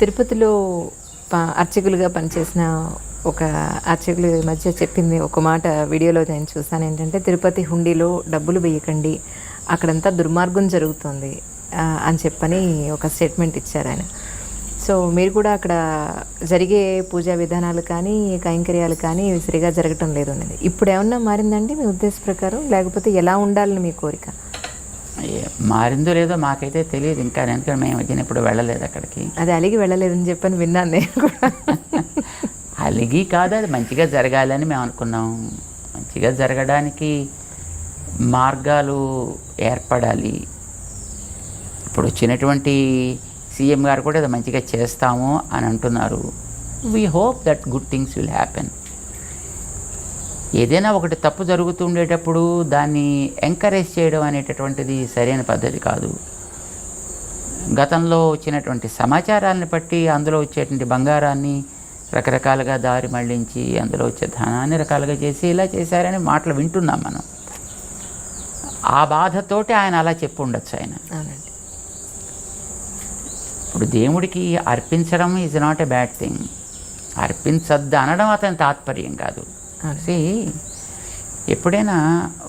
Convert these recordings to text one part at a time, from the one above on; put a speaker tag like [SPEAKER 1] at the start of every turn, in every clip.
[SPEAKER 1] తిరుపతిలో ప- అర్చకులుగా పనిచేసిన ఒక అర్చకులు మధ్య చెప్పింది ఒక మాట వీడియోలో నేను చూసాను ఏంటంటే తిరుపతి హుండీలో డబ్బులు వేయకండి అక్కడంతా దుర్మార్గం జరుగుతుంది అని చెప్పని ఒక స్టేట్మెంట్ ఇచ్చారు ఆయన. సో మీరు కూడా అక్కడ జరిగే పూజా విధానాలు కానీ కైంకర్యాలు కానీ సరిగా జరగటం లేదు అనేది. ఇప్పుడు ఏమన్నా మారిందండి మీ ఉద్దేశ ప్రకారం? లేకపోతే ఎలా ఉండాలని మీ కోరిక?
[SPEAKER 2] మారిందో లేదో మాకైతే తెలియదు. ఇంకా ఎందుకంటే మేము వచ్చిన ఇప్పుడు వెళ్ళలేదు అక్కడికి.
[SPEAKER 1] అది అలిగి వెళ్ళలేదని చెప్పని విన్నాను నేను కూడా.
[SPEAKER 2] అలిగి కాదు అది మంచిగా జరగాలని మేము అనుకున్నాం. మంచిగా జరగడానికి మార్గాలు ఏర్పడాలి. ఇప్పుడు వచ్చినటువంటి సీఎం గారు కూడా అది మంచిగా చేస్తాము అని అంటున్నారు. We hope that good things will happen ఏదైనా ఒకటి తప్పు జరుగుతుండేటప్పుడు దాన్ని ఎంకరేజ్ చేయడం అనేటటువంటిది సరైన పద్ధతి కాదు. గతంలో వచ్చినటువంటి సమాచారాన్ని బట్టి అందులో వచ్చేటువంటి బంగారాన్ని రకరకాలుగా దారి మళ్ళించి అందులో వచ్చే ధనాన్ని రకాలుగా చేసి ఇలా చేశారని మాటలు వింటున్నాం మనం. ఆ బాధతోటి ఆయన అలా చెప్పి ఉండొచ్చు ఆయన. ఇప్పుడు దేవుడికి అర్పించడం is not a bad thing అర్పించద్దు అనడం అతని తాత్పర్యం కాదు. See, ఎప్పుడైనా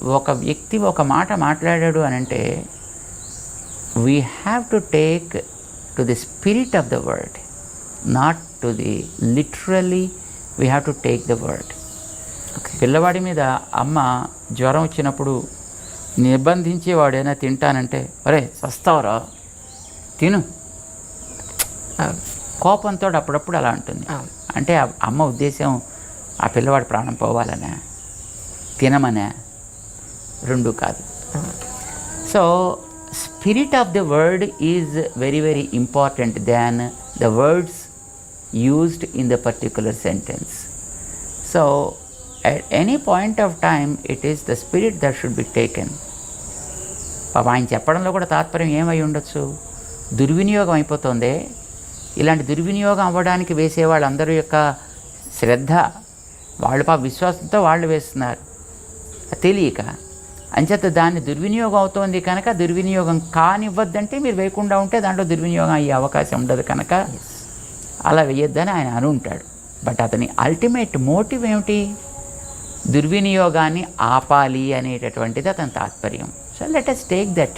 [SPEAKER 2] ఒక వ్యక్తి ఒక మాట మాట్లాడాడు అని అంటే we have to take to the spirit of the word not to the literally we have to take the word పిల్లవాడి మీద అమ్మ జ్వరం వచ్చినప్పుడు నిర్బంధించేవాడైనా తింటానంటే అరే వస్తావురా తిను. కోపంతో అప్పుడప్పుడు అలా ఉంటుంది అంటే అమ్మ ఉద్దేశం ఆ పిల్లవాడి ప్రాణం పోవాలనే తినమనే రెండు కాదు. So spirit of the word is very very important than the words used in the particular sentence so at any point of time it is the spirit that should be taken. పాప ఆయన చెప్పడంలో కూడా తాత్పర్యం ఏమై ఉండొచ్చు? దుర్వినియోగం అయిపోతుంది. ఇలాంటి దుర్వినియోగం అవ్వడానికి వేసే వాళ్ళందరి యొక్క శ్రద్ధ వాళ్ళు పాప విశ్వాసంతో వాళ్ళు వేస్తున్నారు. తెలియక. అంచేత దాన్ని దుర్వినియోగం అవుతోంది కనుక దుర్వినియోగం కానివ్వద్దంటే మీరు వేయకుండా ఉంటే దాంట్లో దుర్వినియోగం అయ్యే అవకాశం ఉండదు కనుక అలా వేయొద్దని ఆయన అని ఉంటాడు బట్ అతని అల్టిమేట్ మోటివ్ ఏమిటి? దుర్వినియోగాన్ని ఆపాలి అనేటటువంటిది అతని తాత్పర్యం. So let us take that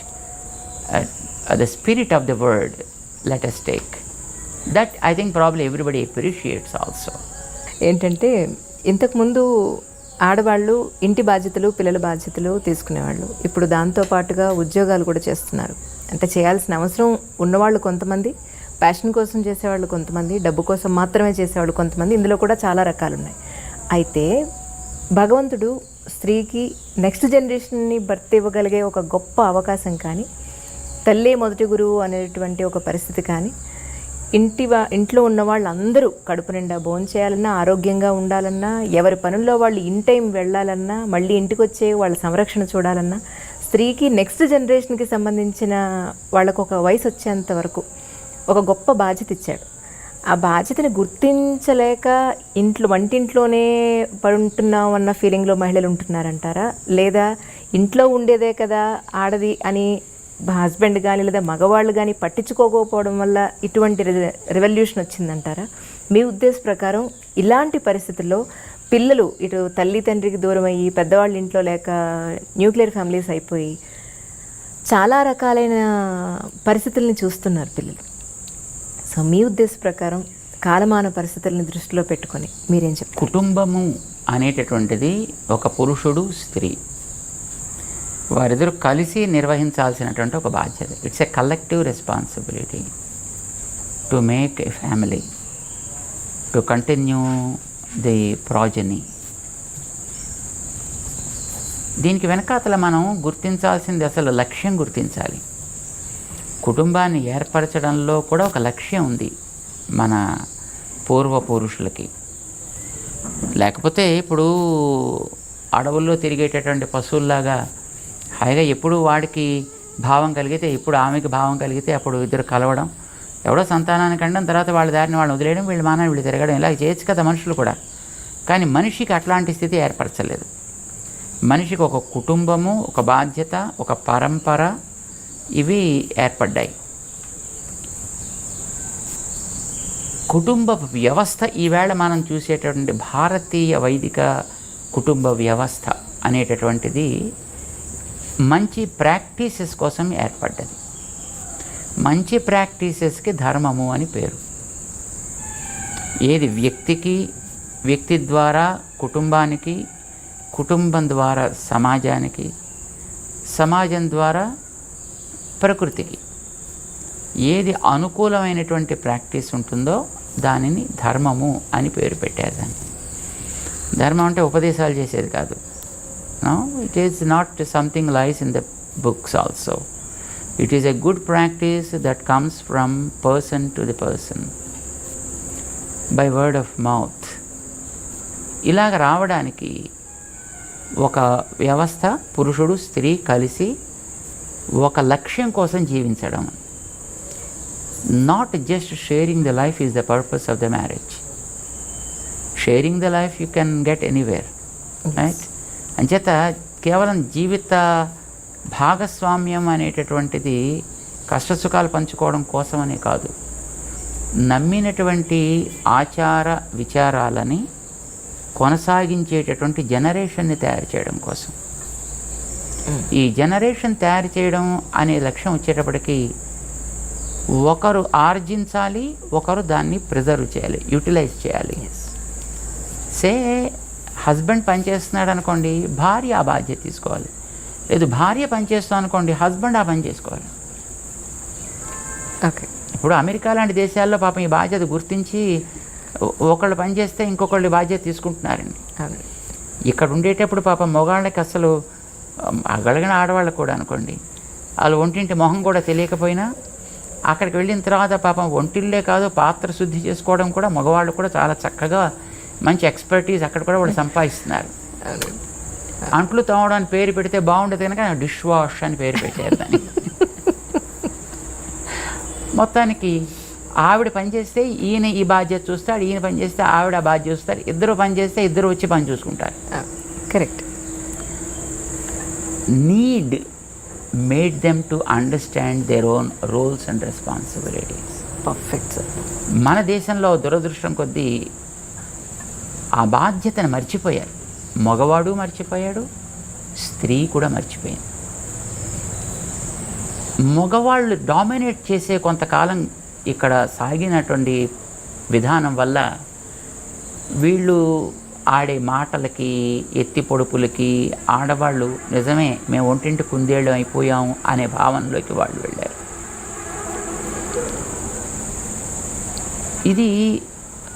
[SPEAKER 2] the spirit of the word let us take that I think problem everybody appreciates also
[SPEAKER 1] ఏంటంటే ఇంతకుముందు ఆడవాళ్ళు ఇంటి బాధ్యతలు పిల్లల బాధ్యతలు తీసుకునేవాళ్ళు. ఇప్పుడు దాంతో పాటుగా ఉద్యోగాలు కూడా చేస్తున్నారు. అంటే చేయాల్సిన అవసరం ఉన్నవాళ్ళు కొంతమంది ప్యాషన్ కోసం చేసేవాళ్ళు కొంతమంది డబ్బు కోసం మాత్రమే చేసేవాళ్ళు కొంతమంది. ఇందులో కూడా చాలా రకాలు ఉన్నాయి అయితే భగవంతుడు స్త్రీకి నెక్స్ట్ జనరేషన్ని భర్త ఇవ్వగలిగే ఒక గొప్ప అవకాశం కానీ తల్లే మొదటి గురువు అనేటువంటి ఒక పరిస్థితి కానీ ఇంటివా ఇంట్లో ఉన్న వాళ్ళందరూ కడుపు నిండా భోజనం చేయాలన్నా ఆరోగ్యంగా ఉండాలన్నా ఎవరి పనుల్లో వాళ్ళు ఇన్ టైం వెళ్ళాలన్నా మళ్ళీ ఇంటికి వచ్చే వాళ్ళ సంరక్షణ చూడాలన్నా స్త్రీకి నెక్స్ట్ జనరేషన్కి సంబంధించిన వాళ్ళకు ఒక వయసు వచ్చేంత వరకు ఒక గొప్ప బాధ్యత ఇచ్చాడు. ఆ బాధ్యతని గుర్తించలేక ఇంట్లో వంటింట్లోనే పడుంటున్నాం అన్న ఫీలింగ్లో మహిళలు ఉంటున్నారంటారా? లేదా ఇంట్లో ఉండేదే కదా ఆడది అని హస్బెండ్ కానీ లేదా మగవాళ్ళు కానీ పట్టించుకోకపోవడం వల్ల ఇటువంటి రెవల్యూషన్ వచ్చిందంటారా? మీ ఉద్దేశ ప్రకారం ఇలాంటి పరిస్థితుల్లో పిల్లలు ఇటు తల్లి తండ్రికి దూరం అయ్యి పెద్దవాళ్ళ ఇంట్లో లేక న్యూక్లియర్ ఫ్యామిలీస్ అయిపోయి చాలా రకాలైన పరిస్థితుల్ని చూస్తున్నారు పిల్లలు. సో మీ ఉద్దేశ ప్రకారం కాలమాన పరిస్థితుల్ని దృష్టిలో పెట్టుకొని మీరేం చెప్తారు?
[SPEAKER 2] కుటుంబము అనేటటువంటిది ఒక పురుషుడు స్త్రీ. వారిద్దరు కలిసి నిర్వహించాల్సినటువంటి ఒక బాధ్యత. It's a collective responsibility to make a family to continue the progeny దీనికి వెనకాతల మనం గుర్తించాల్సింది అసలు లక్ష్యం గుర్తించాలి. కుటుంబాన్ని ఏర్పరచడంలో కూడా ఒక లక్ష్యం ఉంది మన పూర్వ పురుషులకి లేకపోతే ఇప్పుడు అడవుల్లో తిరిగేటటువంటి పశువుల్లాగా హాయిగా ఎప్పుడు వాడికి భావం కలిగితే ఇప్పుడు ఆమెకి భావం కలిగితే అప్పుడు ఇద్దరు కలవడం ఎవడో సంతానానికి అండం తర్వాత వాళ్ళ దారిని వాళ్ళని వదిలేయడం వీళ్ళు మాన వీళ్ళు తిరగడం ఇలా చేయొచ్చు కదా మనుషులు కూడా. కానీ మనిషికి అట్లాంటి స్థితి ఏర్పరచలేదు. మనిషికి ఒక కుటుంబము ఒక బాధ్యత ఒక పరంపర ఇవి ఏర్పడ్డాయి. కుటుంబ వ్యవస్థ ఈవేళ మనం చూసేటటువంటి భారతీయ వైదిక కుటుంబ వ్యవస్థ అనేటటువంటిది మంచి ప్రాక్టీసెస్ కోసం ఏర్పడ్డది. మంచి ప్రాక్టీసెస్కి ధర్మము అని పేరు. ఏది వ్యక్తికి వ్యక్తి ద్వారా కుటుంబానికి కుటుంబం ద్వారా సమాజానికి సమాజం ద్వారా ప్రకృతికి. ఏది అనుకూలమైనటువంటి ప్రాక్టీస్ ఉంటుందో దానిని ధర్మము అని పేరు పెట్టారు దాన్ని ధర్మం అంటే ఉపదేశాలు చేసేది కాదు. It is not something lies in the books also it is a good practice that comes from person to the person by word of mouth ఇలాగ రావడానికి ఒక వ్యవస్థ పురుషుడు స్త్రీ కలిసి ఒక లక్ష్యం కోసం జీవించడం. Not just sharing the life is the purpose of the marriage sharing the life you can get anywhere right అంచేత కేవలం జీవిత భాగస్వామ్యం అనేటటువంటిది కష్టసుఖాలు పంచుకోవడం కోసమనే కాదు. నమ్మినటువంటి ఆచార విచారాలని కొనసాగించేటటువంటి జనరేషన్ని తయారు చేయడం కోసం. ఈ జనరేషన్ తయారు చేయడం అనే లక్ష్యం వచ్చేటప్పటికి ఒకరు ఆర్జించాలి ఒకరు దాన్ని ప్రిజర్వ్ చేయాలి యూటిలైజ్ చేయాలి. సే హస్బెండ్ పనిచేస్తున్నాడు అనుకోండి భార్య ఆ బాధ్యత తీసుకోవాలి. లేదు భార్య పనిచేస్తాం అనుకోండి హస్బెండ్ ఆ పని చేసుకోవాలి.
[SPEAKER 1] ఓకే.
[SPEAKER 2] ఇప్పుడు అమెరికా లాంటి దేశాల్లో పాపం ఈ బాధ్యత గుర్తించి ఒకళ్ళు పని చేస్తే ఇంకొకళ్ళు బాధ్యత తీసుకుంటున్నారండి. ఇక్కడ ఉండేటప్పుడు పాపం మగవాళ్ళకి అసలు అగలిగిన ఆడవాళ్ళకు కూడా అనుకోండి వాళ్ళు ఒంటింటి మొహం కూడా తెలియకపోయినా అక్కడికి వెళ్ళిన తర్వాత పాపం ఒంటిల్లే కాదు పాత్ర శుద్ధి చేసుకోవడం కూడా మగవాళ్ళు కూడా చాలా చక్కగా మంచి ఎక్స్పర్టీస్ అక్కడ కూడా వాళ్ళు సంపాదిస్తున్నారు. అంట్లు తోమడానికి పేరు పెడితే బాగుండదు కనుక డిష్ వాష్ అని పేరు పెట్టారు దాన్ని. మొత్తానికి ఆవిడ పని చేస్తే ఈయన ఈ బాధ్యత చూస్తాడు ఈయన పని చేస్తే ఆవిడ ఆ బాధ్యత చూస్తారు ఇద్దరు పని చేస్తే ఇద్దరు వచ్చి పని చూసుకుంటారు.
[SPEAKER 1] Correct
[SPEAKER 2] need made them to understand their own roles and responsibilities.
[SPEAKER 1] Perfect sir
[SPEAKER 2] మన దేశంలో దురదృష్టం కొద్దీ ఆ బాధ్యతను మర్చిపోయారు. మగవాడు మర్చిపోయాడు స్త్రీ కూడా మర్చిపోయింది. మగవాళ్ళు డామినేట్ చేసే కొంతకాలం ఇక్కడ సాగినటువంటి విధానం వల్ల వీళ్ళు ఆడే మాటలకి ఎత్తి పొడుపులకి ఆడవాళ్ళు నిజమే మేము ఒంటింటి కుందేళ్ళు అయిపోయాం అనే భావనలోకి వాళ్ళు వెళ్ళారు. ఇది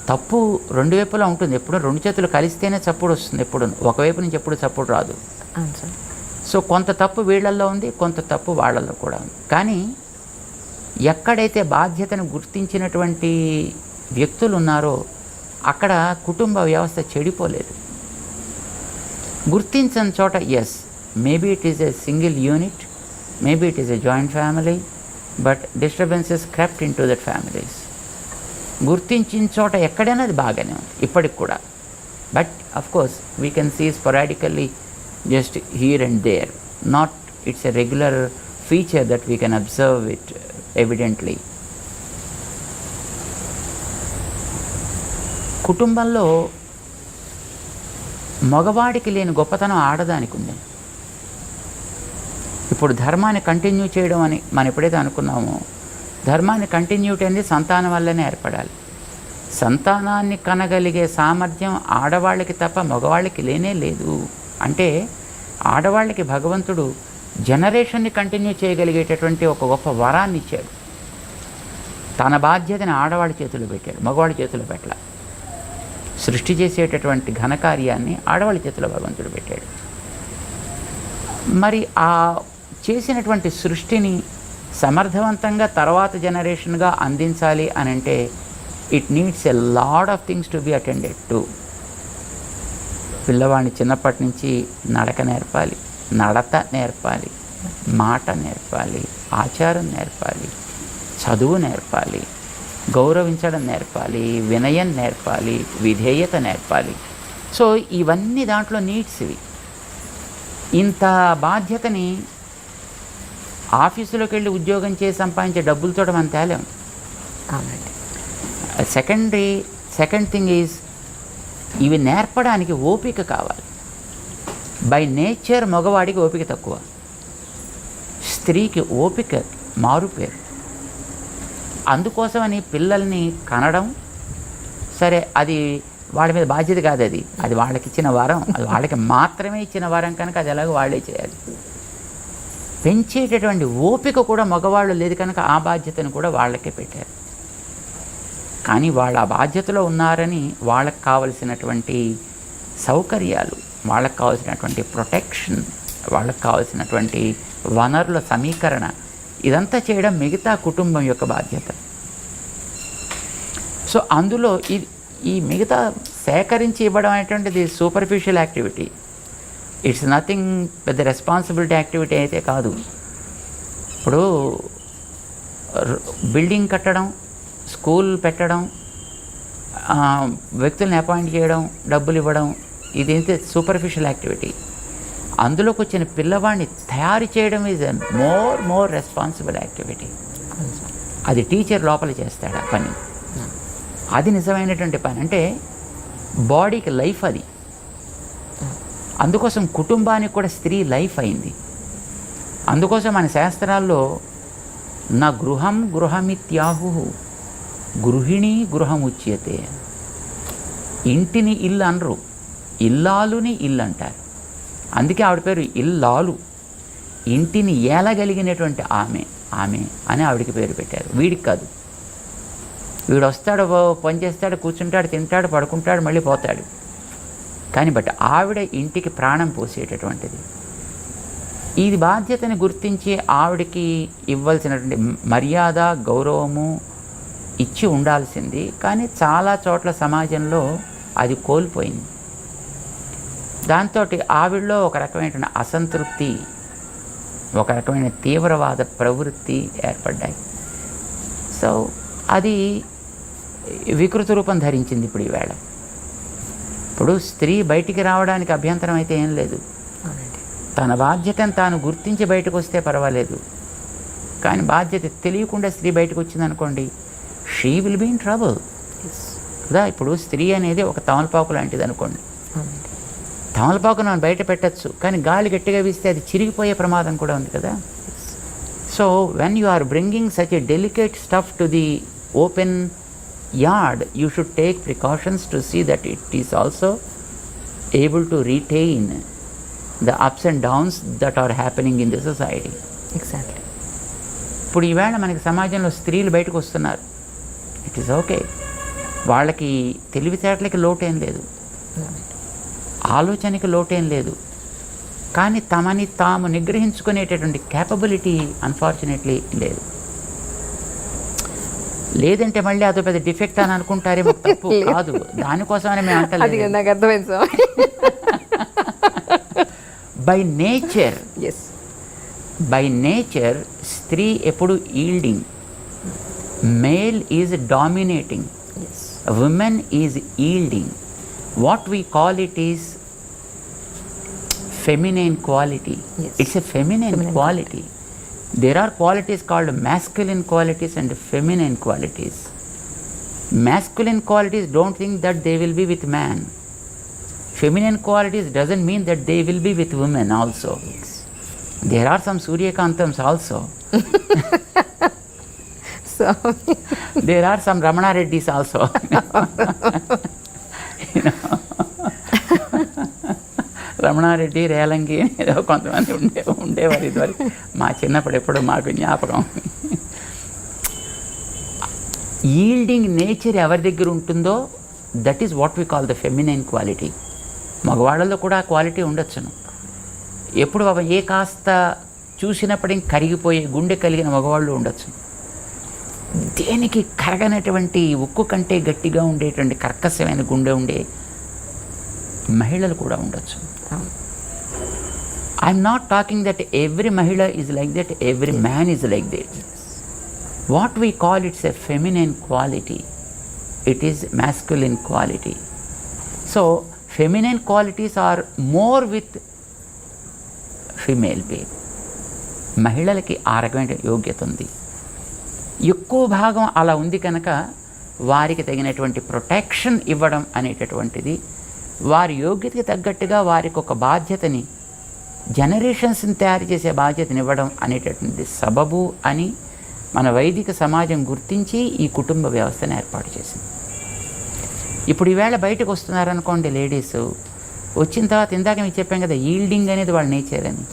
[SPEAKER 2] తప్పు రెండు వైపులా ఉంటుంది. ఎప్పుడు రెండు చేతులు కలిస్తేనే చప్పుడు వస్తుంది ఎప్పుడు. ఒకవైపు నుంచి ఎప్పుడు చప్పుడు రాదు. సో కొంత తప్పు వీళ్ళల్లో ఉంది కొంత తప్పు వాళ్ళల్లో కూడా ఉంది. కానీ ఎక్కడైతే బాధ్యతను గుర్తించినటువంటి వ్యక్తులు ఉన్నారో అక్కడ కుటుంబ వ్యవస్థ చెడిపోలేదు. గుర్తించని చోట yes maybe it is a single unit maybe it is a joint family but disturbances crept in to that families గుర్తించిన చోట ఎక్కడైనా అది బాగానే ఉంది ఇప్పటికి కూడా. But of course we can see sporadically just here and there not it's a regular feature that we can observe it evidently కుటుంబంలో మగవాడికి లేని గొప్పతనం ఆడదానికి ఉంది. ఇప్పుడు ధర్మాన్ని కంటిన్యూ చేయడం అని మనం ఎప్పుడైతే అనుకున్నామో ధర్మాన్ని కంటిన్యూటీ అనేది సంతానం వల్లనే ఏర్పడాలి. సంతానాన్ని కనగలిగే సామర్థ్యం ఆడవాళ్ళకి తప్ప మగవాళ్ళకి లేనే లేదు. అంటే ఆడవాళ్ళకి భగవంతుడు జనరేషన్ని కంటిన్యూ చేయగలిగేటటువంటి ఒక గొప్ప వరాన్ని ఇచ్చాడు. తన బాధ్యతని ఆడవాళ్ళ చేతిలో పెట్టాడు మగవాళ్ళ చేతిలో పెట్టాల. సృష్టి చేసేటటువంటి ఘనకార్యాన్ని ఆడవాళ్ళ చేతిలో భగవంతుడు పెట్టాడు. మరి ఆ చేసినటువంటి సృష్టిని సమర్థవంతంగా తర్వాత జనరేషన్గా అందించాలి అని అంటే it needs a lot of things to be attended to. పిల్లవాడిని చిన్నప్పటి నుంచి నడక నేర్పాలి నడత నేర్పాలి మాట నేర్పాలి ఆచారం నేర్పాలి చదువు నేర్పాలి గౌరవించడం నేర్పాలి వినయం నేర్పాలి విధేయత నేర్పాలి. సో ఇవన్నీ దాంట్లో నీడ్స్ ఇవి. ఇంత బాధ్యతని ఆఫీసులోకి వెళ్ళి ఉద్యోగం చేసి సంపాదించే డబ్బులతో మనం తేలేం.
[SPEAKER 1] అవునండి
[SPEAKER 2] సెకండరీ సెకండ్ థింగ్ ఈజ్ ఇవి నేర్పడానికి ఓపిక కావాలి. బై నేచర్ మగవాడికి ఓపిక తక్కువ. స్త్రీకి ఓపిక మారుపేరు. అందుకోసమని పిల్లల్ని కనడం సరే అది వాళ్ళ మీద బాధ్యత కాదు అది అది వాళ్ళకి ఇచ్చిన వరం అది వాళ్ళకి మాత్రమే ఇచ్చిన వరం కనుక అది ఎలాగో వాళ్ళే చేయాలి. పెంచేటటువంటి ఓపిక కూడా మగవాళ్ళు లేదు కనుక ఆ బాధ్యతను కూడా వాళ్ళకే పెట్టారు. కానీ వాళ్ళ ఆ బాధ్యతలో ఉన్నారని వాళ్ళకి కావలసినటువంటి సౌకర్యాలు వాళ్ళకి కావాల్సినటువంటి ప్రొటెక్షన్ వాళ్ళకి కావాల్సినటువంటి వనరుల సమీకరణ ఇదంతా చేయడం మిగతా కుటుంబం యొక్క బాధ్యత. సో అందులో ఈ ఈ మిగతా సేకరించి ఇవ్వడం అనేటువంటిది సూపర్ఫిషియల్ యాక్టివిటీ ఇట్స్ నథింగ్ పెద్ద రెస్పాన్సిబిలిటీ యాక్టివిటీ అయితే కాదు. ఇప్పుడు బిల్డింగ్ కట్టడం స్కూల్ పెట్టడం వ్యక్తుల్ని అపాయింట్ చేయడం డబ్బులు ఇవ్వడం ఇదైతే సూపర్ఫిషియల్ యాక్టివిటీ అందులోకి వచ్చిన పిల్లవాడిని తయారు చేయడం is more more responsible activity అది టీచర్ లోపల చేస్తాడు ఆ పని అది నిజమైనటువంటి పని. అంటే బాడీకి లైఫ్ అది. అందుకోసం కుటుంబానికి కూడా స్త్రీ లైఫ్ అయింది. అందుకోసం మన శాస్త్రాల్లో నా గృహం గృహమిత్యాహు గృహిణి గృహముచ్యతే. ఇంటిని ఇల్లు అనరు ఇల్లాలుని ఇల్లు అంటారు అందుకే ఆవిడ పేరు ఇల్లాలు. ఇంటిని ఏలగలిగినటువంటి ఆమె ఆమె అని ఆవిడకి పేరు పెట్టారు. వీడికి కాదు. వీడు వస్తాడు పని చేస్తాడు కూర్చుంటాడు తింటాడు పడుకుంటాడు మళ్ళీ పోతాడు. కానీ బట్ ఆవిడ ఇంటికి ప్రాణం పోసేటటువంటిది. ఇది బాధ్యతని గుర్తించి ఆవిడకి ఇవ్వాల్సినటువంటి మర్యాద గౌరవము ఇచ్చి ఉండాల్సింది. కానీ చాలా చోట్ల సమాజంలో అది కోల్పోయింది. దాంతో ఆవిడలో ఒక రకమైనటువంటి అసంతృప్తి ఒక రకమైన తీవ్రవాద ప్రవృత్తి ఏర్పడ్డాయి. సో అది వికృత రూపం ధరించింది ఇప్పుడు ఈవేళ ఇప్పుడు స్త్రీ బయటికి రావడానికి అభ్యంతరం అయితే ఏం లేదు. తన బాధ్యతను తాను గుర్తించి బయటకు వస్తే పర్వాలేదు. కానీ బాధ్యత తెలియకుండా స్త్రీ బయటకు వచ్చిందనుకోండి she will be in trouble కదా ఇప్పుడు స్త్రీ అనేది ఒక తమలపాకు లాంటిది అనుకోండి
[SPEAKER 1] అవునండి.
[SPEAKER 2] తమలపాకును మనం బయట పెట్టచ్చు కానీ గాలి గట్టిగా వీస్తే అది చిరిగిపోయే ప్రమాదం కూడా ఉంది కదా. So when you are bringing such a delicate stuff to the open yard you should take precautions to see that it is also able to retain the ups and downs that are happening in the society
[SPEAKER 1] exactly
[SPEAKER 2] ఇప్పుడు ఈవేళ మనకి సమాజంలో స్త్రీలు బయటకు వస్తున్నారు. It is okay వాళ్ళకి తెలివితేటలకి లోటేం లేదు. ఆలోచనకి లోటేం లేదు. కానీ తమని తాము నిగ్రహించుకునేటటువంటి క్యాపబిలిటీ అన్ఫార్చునేట్లీ లేదు. లేదంటే మళ్ళీ అదో పెద్ద డిఫెక్ట్ అని అనుకుంటారేమో తప్పు. కాదు దానికోసమని మేము అంటలేదు
[SPEAKER 1] నాకు అర్థమైంది స్వామి
[SPEAKER 2] by nature
[SPEAKER 1] yes
[SPEAKER 2] by nature స్త్రీ ఎప్పుడు yielding male is dominating yielding. What we call it is feminine quality.
[SPEAKER 1] Yes.
[SPEAKER 2] It's a feminine,
[SPEAKER 1] Feminine
[SPEAKER 2] quality. There are qualities called masculine qualities and feminine qualities. Masculine qualities don't think that they will be with man. Feminine qualities doesn't mean that they will be with women also. There are some Suryakantams also.
[SPEAKER 1] so
[SPEAKER 2] there are some Ramana Reddys also. you know. Ramanareddy Relangi ఏదో కొంతమంది ఉండే ఉండేవారు ఇదివరకు. మా చిన్నప్పుడు ఎప్పుడు మాకు జ్ఞాపకం. ఈల్డింగ్ నేచర్ ఎవరి దగ్గర ఉంటుందో that is what we call the feminine quality మగవాళ్ళలో కూడా ఆ క్వాలిటీ ఉండొచ్చును. ఎప్పుడు బాబా ఏ కాస్త చూసినప్పటికీ కరిగిపోయే గుండె కలిగిన మగవాళ్ళు ఉండొచ్చు. దేనికి కరగనటువంటి ఉక్కు కంటే గట్టిగా ఉండేటువంటి కర్కశమైన గుండె ఉండే మహిళలు కూడా ఉండొచ్చు. I'm not talking that every మహిళ is like that every man is like that what we call it's a feminine quality it is masculine quality so feminine qualities are more with female babe మహిళలకి ఆ రకమైన యోగ్యత ఉంది. ఎక్కువ భాగం అలా ఉంది కనుక వారికి తగినటువంటి ప్రొటెక్షన్ ఇవ్వడం అనేటటువంటిది వారి యోగ్యతకి తగ్గట్టుగా వారికి ఒక బాధ్యతని జనరేషన్స్ని తయారు చేసే బాధ్యతని ఇవ్వడం అనేటటువంటి సబబు అని మన వైదిక సమాజం గుర్తించి ఈ కుటుంబ వ్యవస్థను ఏర్పాటు చేసింది. ఇప్పుడు ఈవేళ బయటకు వస్తున్నారనుకోండి లేడీస్ వచ్చిన తర్వాత ఇందాక మీకు చెప్పాం కదా ఈల్డింగ్ అనేది వాళ్ళ నేచర్ అని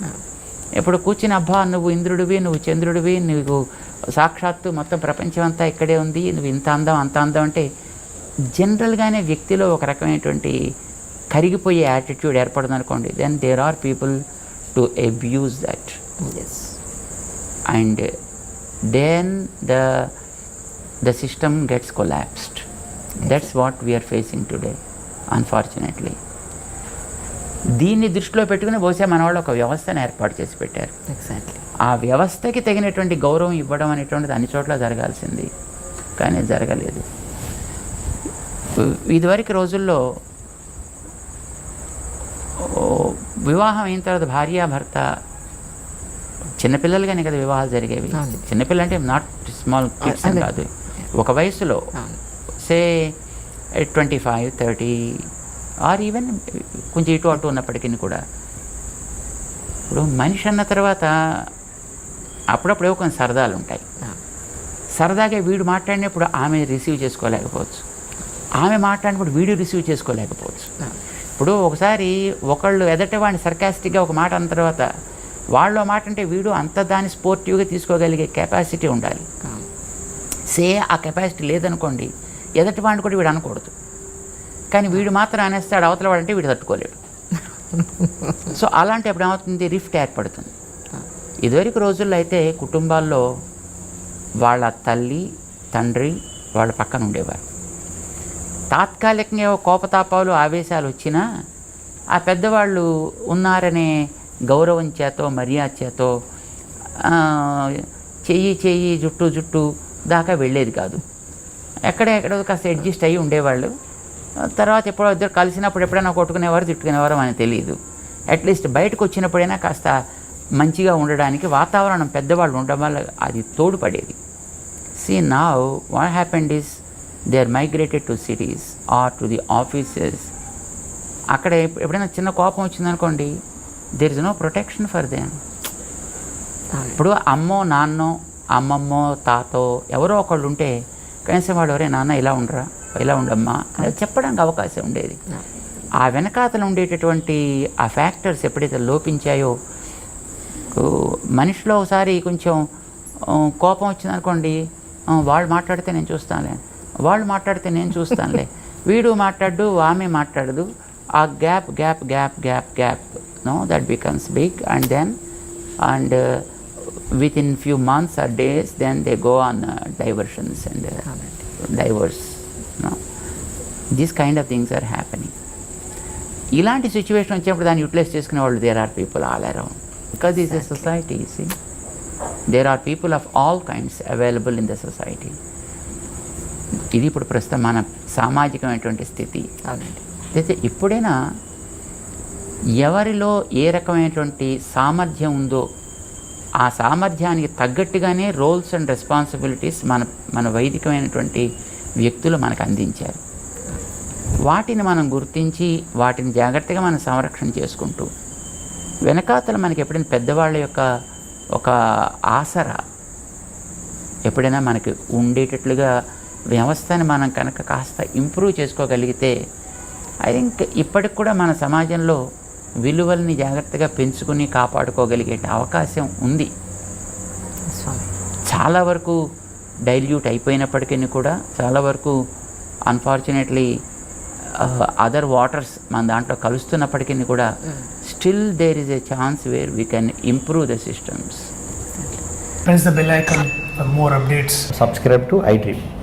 [SPEAKER 2] ఇప్పుడు కూర్చుని అబ్బా నువ్వు ఇంద్రుడివి నువ్వు చంద్రుడివి నువ్వు సాక్షాత్తు మొత్తం ప్రపంచం అంతా ఇక్కడే ఉంది నువ్వు ఇంత అందం అంత అందం అంటే జనరల్గానే వ్యక్తిలో ఒక రకమైనటువంటి కరిగిపోయే యాటిట్యూడ్ ఏర్పడుతుంది అనుకోండి then there are people to abuse that then the the system gets collapsed. That's what we are facing today unfortunately. దీన్ని దృష్టిలో పెట్టుకుని బహుశా మన వాళ్ళు ఒక వ్యవస్థను ఏర్పాటు చేసి పెట్టారు.
[SPEAKER 1] ఎగ్జాక్ట్లీ
[SPEAKER 2] ఆ వ్యవస్థకి తగినటువంటి గౌరవం ఇవ్వడం అనేటువంటిది అన్ని చోట్ల జరగాల్సింది కానీ జరగలేదు. ఇదివరకు రోజుల్లో వివాహం అయిన తర్వాత భార్య భర్త చిన్నపిల్లలుగానే కదా వివాహాలు జరిగేవి. చిన్నపిల్ల అంటే నాట్ స్మాల్ కిడ్స్. కాదు. ఒక వయసులో say twenty five thirty or even కొంచెం ఇటు అటు ఉన్నప్పటికీ కూడా. ఇప్పుడు మనిషి అన్న తర్వాత అప్పుడప్పుడు కొన్ని సరదాలు ఉంటాయి. సరదాగా వీడు మాట్లాడినప్పుడు ఆమె రిసీవ్ చేసుకోలేకపోవచ్చు. ఆమె మాట్లాడినప్పుడు వీడు రిసీవ్ చేసుకోలేకపోవచ్చు. ఇప్పుడు ఒకసారి ఒకళ్ళు ఎదటివాడిని సర్కాస్టిక్గా ఒక మాట అన్న తర్వాత వాళ్ళు మాట అంటే వీడు అంత దాన్ని స్పోర్టివ్గా తీసుకోగలిగే కెపాసిటీ ఉండాలి. సే ఆ కెపాసిటీ లేదనుకోండి ఎదటి వాడిని కూడా వీడు అనకూడదు. కానీ వీడు మాత్రం అనేస్తాడు అవతల వాడంటే వీడు తట్టుకోలేడు. సో అలాంటి అప్పుడు ఏమవుతుంది? రిఫ్ట్ ఏర్పడుతుంది. ఇదివరకు రోజుల్లో అయితే కుటుంబాల్లో వాళ్ళ తల్లి తండ్రి వాళ్ళ పక్కన ఉండేవారు. తాత్కాలికంగా ఏవో కోపతాపాలు ఆవేశాలు వచ్చినా ఆ పెద్దవాళ్ళు ఉన్నారనే గౌరవం చేతో మర్యాద చేతో చెయ్యి చెయ్యి జుట్టు జుట్టు దాకా వెళ్ళేది కాదు. ఎక్కడెక్కడో కాస్త అడ్జస్ట్ అయ్యి ఉండేవాళ్ళు. తర్వాత ఎప్పుడో ఇద్దరు కలిసినప్పుడు ఎప్పుడైనా కొట్టుకునేవారు తిట్టుకునేవారు అని తెలియదు. అట్లీస్ట్ బయటకు వచ్చినప్పుడైనా కాస్త మంచిగా ఉండడానికి వాతావరణం పెద్దవాళ్ళు ఉండడం వల్ల అది తోడ్పడేది. సీ నా what happened is they are migrated to cities or to the offices. అక్కడ ఎప్- ఎప్పుడైనా చిన్న కోపం వచ్చిందనుకోండి there is no protection for them ఇప్పుడు అమ్మో నాన్నో అమ్మమ్మో తాతో ఎవరో ఒకళ్ళు ఉంటే కనీసం వాళ్ళు ఎవరే నాన్న ఇలా ఉండరా? ఇలా ఉండమ్మా? అని చెప్పడానికి అవకాశం ఉండేది. ఆ వెనకాతలు ఉండేటటువంటి ఆ ఫ్యాక్టర్స్ ఎప్పుడైతే లోపించాయో మనిషిలో ఒకసారి కొంచెం కోపం వచ్చిందనుకోండి వాళ్ళు మాట్లాడితే నేను చూస్తానులే. వాళ్ళు మాట్లాడితే నేను చూస్తానులే. వీడు మాట్లాడు ఆమె మాట్లాడదు. ఆ gap gap gap gap gap no that becomes big and then and within few months or days then they go on diversions and divorce no these kind of things are happening ఇలాంటి situation వచ్చినప్పుడు దాన్ని utilize చేసుకునే వాళ్ళు there are people all around because is a society see there are people of all kinds available in the society ఇది ఇప్పుడు ప్రస్తుతం మన సామాజికమైనటువంటి స్థితి. అయితే ఇప్పుడైనా ఎవరిలో ఏ రకమైనటువంటి సామర్థ్యం ఉందో ఆ సామర్థ్యానికి తగ్గట్టుగానే రోల్స్ అండ్ రెస్పాన్సిబిలిటీస్ మన మన వైదికమైనటువంటి వ్యక్తులు మనకు అందించారు. వాటిని మనం గుర్తించి వాటిని జాగ్రత్తగా మనం సంరక్షణ చేసుకుంటూ వెనకాతల మనకి ఎప్పుడైనా పెద్దవాళ్ళ యొక్క ఒక ఆసరా ఎప్పుడైనా మనకి ఉండేటట్లుగా వ్యవస్థని మనం కనుక కాస్త ఇంప్రూవ్ చేసుకోగలిగితే ఐ థింక్ ఇప్పటికి కూడా మన సమాజంలో విలువల్ని జాగ్రత్తగా పెంచుకుని కాపాడుకోగలిగే అవకాశం ఉంది.
[SPEAKER 1] స్వామి.
[SPEAKER 2] చాలా వరకు డైల్యూట్ అయిపోయినప్పటికీ కూడా చాలా వరకు అన్ఫార్చునేట్లీ అదర్ వాటర్స్ మన దాంట్లో కలుస్తున్నప్పటికీ కూడా still there is a chance where we can improve the systems
[SPEAKER 3] Press the bell icon for more updates.
[SPEAKER 4] subscribe to iDream.